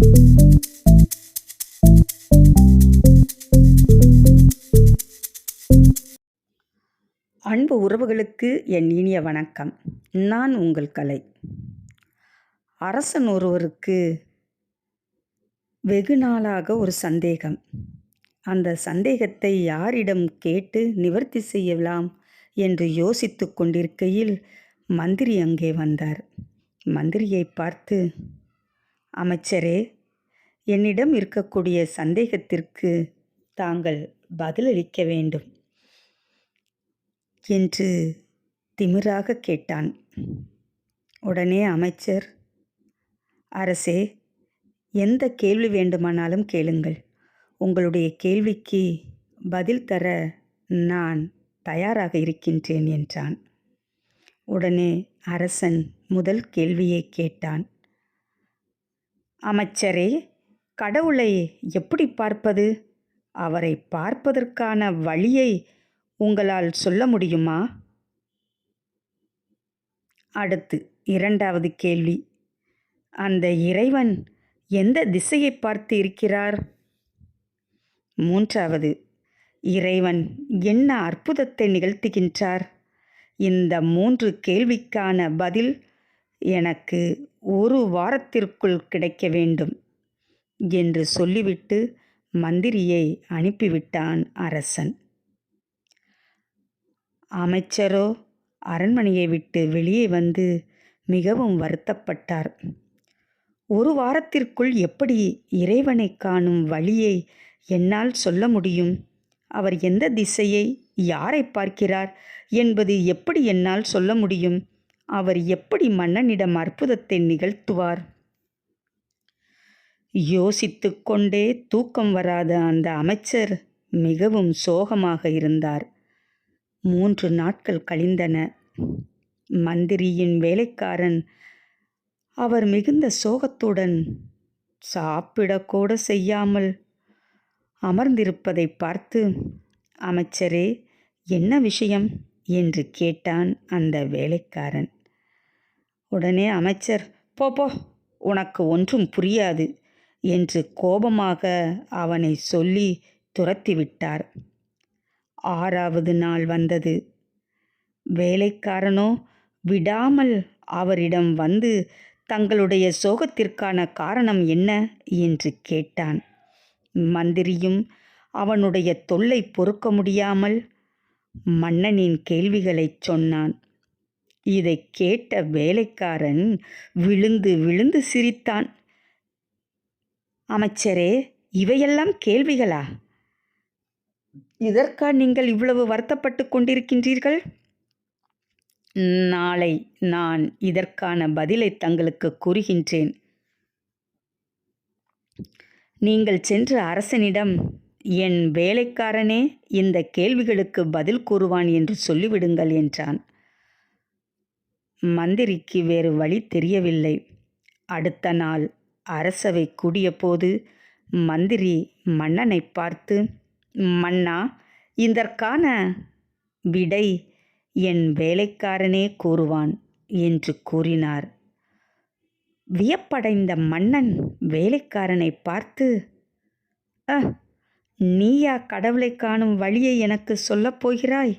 அன்பு உறவுகளுக்கு என் இனிய வணக்கம். நான் உங்கள் கலை. அரசன் ஒருவருக்கு வெகு நாளாக ஒரு சந்தேகம். அந்த சந்தேகத்தை யாரிடம் கேட்டு நிவர்த்தி செய்யலாம் என்று யோசித்து கொண்டிருக்கையில் மந்திரி அங்கே வந்தார். மந்திரியை பார்த்து அமைச்சரே என்னிடம் இருக்கக்கூடிய சந்தேகத்திற்கு தாங்கள் பதிலளிக்க வேண்டும் என்று திமிராக கேட்டான். உடனே அமைச்சர் அரசே எந்த கேள்வி வேண்டுமானாலும் கேளுங்கள். உங்களுடைய கேள்விக்கு பதில் தர நான் தயாராக இருக்கின்றேன் என்றான். உடனே அரசன் முதல் கேள்வியை கேட்டான். அமைச்சரே கடவுளை எப்படி பார்ப்பது? அவரை பார்ப்பதற்கான வழியை உங்களால் சொல்ல முடியுமா? அடுத்து இரண்டாவது கேள்வி. அந்த இறைவன் எந்த திசையை பார்த்து இருக்கிறார்? மூன்றாவது இறைவன் என்ன அற்புதத்தை நிகழ்த்துகின்றார்? இந்த மூன்று கேள்விக்கான பதில் எனக்கு ஒரு வாரத்திற்குள் கிடைக்க வேண்டும் என்று சொல்லிவிட்டு மந்திரியை அனுப்பிவிட்டான் அரசன். அமைச்சரோ அரண்மனையை விட்டு வெளியே வந்து மிகவும் வருத்தப்பட்டார். ஒரு வாரத்திற்குள் எப்படி இறைவனை காணும் வழியை என்னால் சொல்ல முடியும்? அவர் எந்த திசையை யாரை பார்க்கிறார் என்பது எப்படி என்னால் சொல்ல முடியும்? அவர் எப்படி மன்னனிடம் அற்புதத்தை நிகழ்த்துவார்? யோசித்து கொண்டே தூக்கம் வராத அந்த அமைச்சர் மிகவும் சோகமாக இருந்தார். மூன்று நாட்கள் கழிந்தன. மந்திரியின் வேலைக்காரன் அவர் மிகுந்த சோகத்துடன் சாப்பிடக்கூட செய்யாமல் அமர்ந்திருப்பதை பார்த்து அமைச்சரே என்ன விஷயம்? என்று கேட்டான் அந்த வேலைக்காரன். உடனே அமைச்சர் போ போ உனக்கு ஒன்றும் புரியாது என்று கோபமாக அவனை சொல்லி துரத்திவிட்டார் ஆறாவது நாள் வந்தது. வேலைக்காரனோ விடாமல் அவரிடம் வந்து தங்களுடைய சோகத்திற்கான காரணம் என்ன? என்று கேட்டான். மந்திரியும் அவனுடைய தொல்லை பொறுக்க முடியாமல்? மன்னனின் கேள்விகளைச் சொன்னான். இதை கேட்ட வேலைக்காரன் விழுந்து விழுந்து சிரித்தான். அமைச்சரே இவையெல்லாம் கேள்விகளா? இதற்கா நீங்கள் இவ்வளவு வருத்தப்பட்டு கொண்டிருக்கின்றீர்கள்? நாளை நான் இதற்கான பதிலை தங்களுக்கு கூறுகின்றேன். நீங்கள் சென்று அரசனிடம் என் வேலைக்காரனே இந்த கேள்விகளுக்கு பதில் கூறுவான் என்று சொல்லிவிடுங்கள் என்றான். மந்திரிக்கு வேறு வழி தெரியவில்லை. அடுத்த நாள் அரசவை கூடியபோது மந்திரி மன்னனை பார்த்து மன்னா இதற்கான விடை என் வேலைக்காரனே கூறுவான் என்று கூறினார். வியப்படைந்த மன்னன் வேலைக்காரனை பார்த்து அ நீயா கடவுளை காணும் வழியை எனக்கு சொல்லப் போகிறாய்?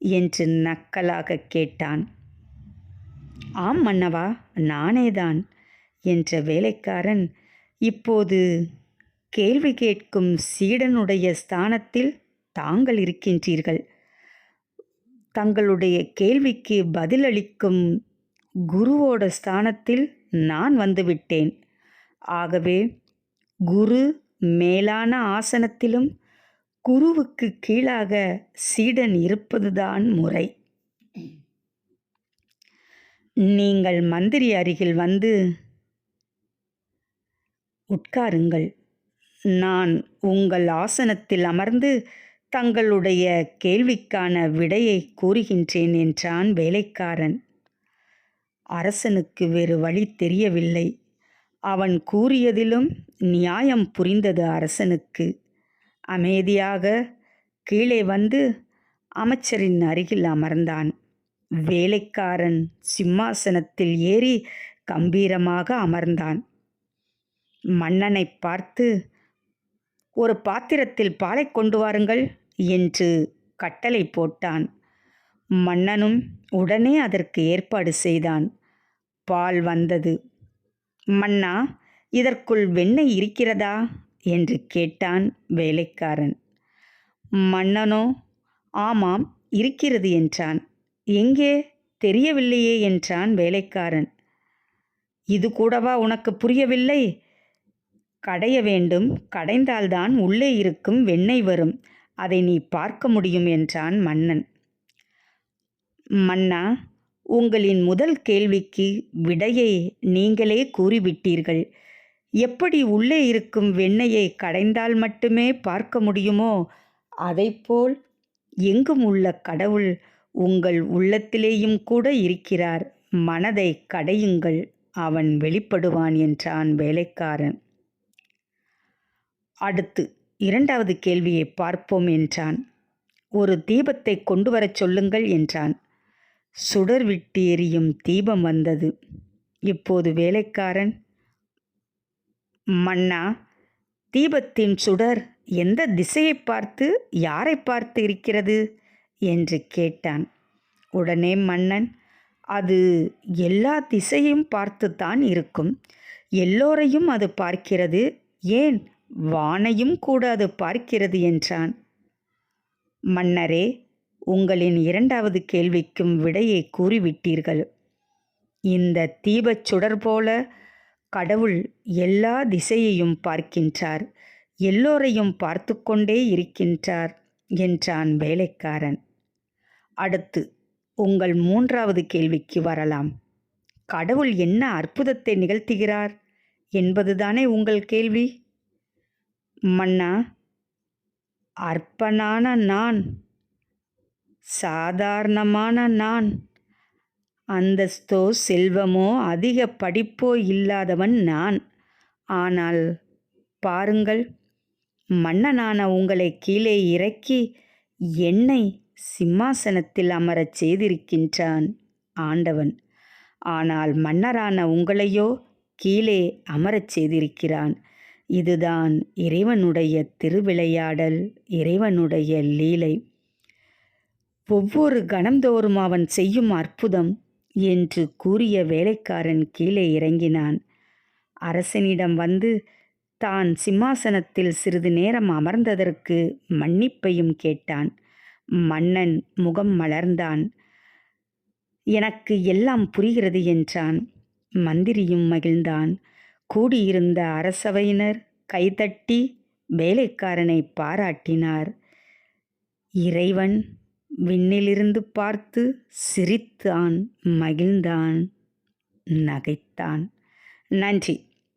என்று நக்கலாக கேட்டான். ஆம் மன்னவா நானேதான் என்ற வேலைக்காரன். இப்போது கேள்வி கேட்கும் சீடனுடைய ஸ்தானத்தில் தாங்கள் இருக்கின்றீர்கள். தங்களுடைய கேள்விக்கு பதிலளிக்கும் குருவோட ஸ்தானத்தில் நான் வந்துவிட்டேன். ஆகவே குரு மேலான ஆசனத்திலும் குருவுக்கு கீழாக சீடன் இருப்பதுதான் முறை. நீங்கள் மந்திரி அருகில் வந்து உட்காருங்கள். நான் உங்கள் ஆசனத்தில் அமர்ந்து தங்களுடைய கேள்விக்கான விடையை கூறுகின்றேன் என்றான் வேலைக்காரன். அரசனுக்கு வேறு வழி தெரியவில்லை. அவன் கூறியதிலும் நியாயம் புரிந்தது அரசனுக்கு. அமைதியாக கீழே வந்து அமைச்சரின் அருகில் அமர்ந்தான். வேலைக்காரன் சிம்மாசனத்தில் ஏறி கம்பீரமாக அமர்ந்தான். மன்னனைப் பார்த்து ஒரு பாத்திரத்தில் பாலை கொண்டு வாருங்கள் என்று கட்டளை போட்டான். மன்னனும் உடனே அதற்கு ஏற்பாடு செய்தான். பால் வந்தது. மன்னா இதற்குள் வெண்ணெய் இருக்கிறதா? என்று கேட்டான் வேலைக்காரன். மன்னனோ ஆமாம் இருக்கிறது என்றான். எங்கே? தெரியவில்லையே என்றான் வேலைக்காரன். இது கூடவா உனக்கு புரியவில்லை? கடைய வேண்டும். கடைந்தால்தான் உள்ளே இருக்கும் வெண்ணெய் வரும். அதை நீ பார்க்க முடியும் என்றான் மன்னன். மன்னா உங்களின் முதல் கேள்விக்கு விடையை நீங்களே கூறிவிட்டீர்கள். எப்படி உள்ளே இருக்கும் வெண்ணெயை கடைந்தால் மட்டுமே பார்க்க முடியுமோ? அதைப்போல் எங்கும் உள்ள கடவுள் உங்கள் உள்ளத்திலேயும் கூட இருக்கிறார். மனதை கடையுங்கள். அவன் வெளிப்படுவான் என்றான் வேலைக்காரன். அடுத்து இரண்டாவது கேள்வியை பார்ப்போம் என்றான். ஒரு தீபத்தை கொண்டு வரச் சொல்லுங்கள் என்றான். சுடர் விட்டு எரியும் தீபம் வந்தது. இப்போது வேலைக்காரன் மன்னா தீபத்தின் சுடர் எந்த திசையை பார்த்து யாரை பார்த்து இருக்கிறது? என்று கேட்டான். உடனே மன்னன் அது எல்லா திசையும் பார்த்துத்தான் இருக்கும். எல்லோரையும் அது பார்க்கிறது. ஏன்? வானையும் கூட அது பார்க்கிறது என்றான். மன்னரே உங்களின் இரண்டாவது கேள்விக்கும் விடையை கூறிவிட்டீர்கள். இந்த தீபச் சுடர் போல கடவுள் எல்லா திசையையும் பார்க்கின்றார். எல்லோரையும் பார்த்து கொண்டே இருக்கின்றார். என்றான் வேலைக்காரன். அடுத்து உங்கள் மூன்றாவது கேள்விக்கு வரலாம். கடவுள் என்ன அற்புதத்தை நிகழ்த்துகிறார் என்பதுதானே உங்கள் கேள்வி? மன்னா அற்பனான நான் சாதாரணமான நான் அந்தஸ்தோ செல்வமோ அதிக படிப்போ இல்லாதவன் நான். ஆனால் பாருங்கள் மன்னனான உங்களை கீழே இறக்கி என்னை சிம்மாசனத்தில் அமரச் செய்திருக்கின்றான் ஆண்டவன். ஆனால் மன்னரான உங்களையோ கீழே அமரச் செய்திருக்கிறான். இதுதான் இறைவனுடைய திருவிளையாடல் இறைவனுடைய லீலை. ஒவ்வொரு கணந்தோறும் அவன் செய்யும் அற்புதம் என்று கூறிய வேலைக்காரன் கீழே இறங்கினான். அரசனிடம் வந்து தான் சிம்மாசனத்தில் சிறிது நேரம் அமர்ந்ததற்கு மன்னிப்பையும் கேட்டான். மன்னன் முகம் மலர்ந்தான். எனக்கு எல்லாம் புரிகிறது என்றான். மந்திரியும் மகிழ்ந்தான். கூடியிருந்த அரசவையினர் கைதட்டி வேலைக்காரனை பாராட்டினார். இறைவன் விண்ணிலிருந்து பார்த்து சிரித்தான் மகிழ்ந்தான் நகைத்தான். நன்றி.